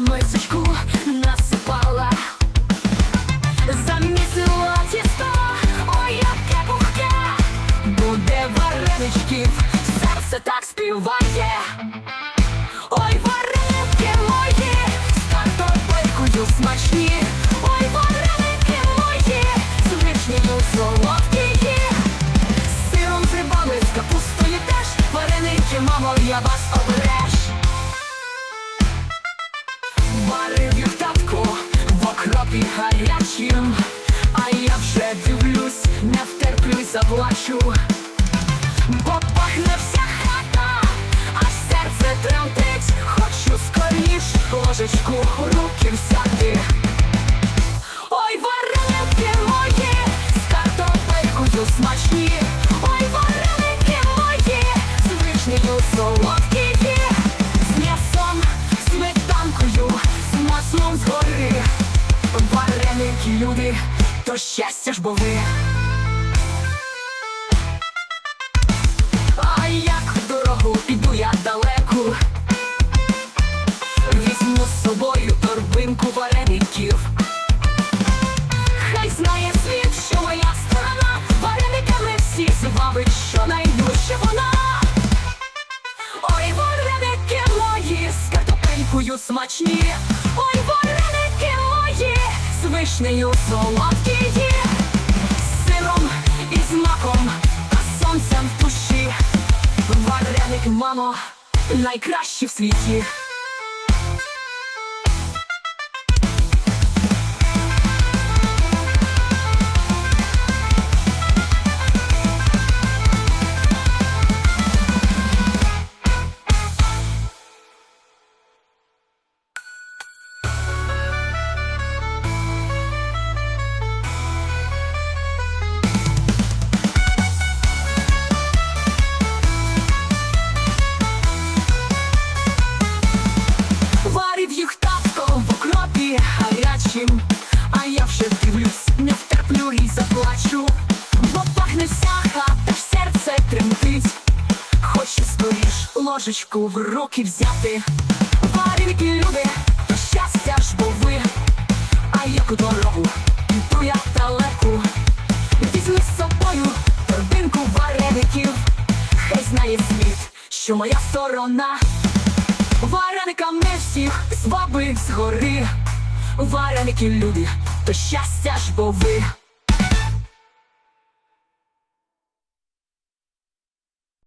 мисочку насипала. Замісила тісто, ой, яке пухке, буде вареничків, серце так співає. Ой, вареники мої, з картопелькою смачні, ой, вареники мої, з вишнею солодкі, з сиром, з рибами, з капустою теж, вареники, мамо, я вас обереш. В окропі гарячим, а я вже дивлюсь, не втерплюсь, заплачу. Бо пахне вся хата, аж серце тремтить, хочу скоріш ложечку руки взяти. Ой, вареники мої, з картопелькою смачні, ой, вареники мої, з вишнею солодкі, з м'ясом, з маслом. Вареники, люди, то щастя ж бо ви. А як в дорогу піду я далеку, візьму з собою торбинку вареників. Хай знає світ, що моя сторона варениками всіх звабить, що найдужче вона. Ой, вареники мої, з картопелькою смачні. Ой, вареники вишнею солодкі, з сиром і з маком, а сонцем в душі. Варяник, мамо, найкращий в світі. Ложечку в руки взяти. Вареники люди, то щастя ж бо ви, а як у дорогу, йду я далеку. Візьми з собою торбинку вареників, хай знає світ, що моя сторона. Варениками всіх звабив згори Вареники люди, то щастя ж бо ви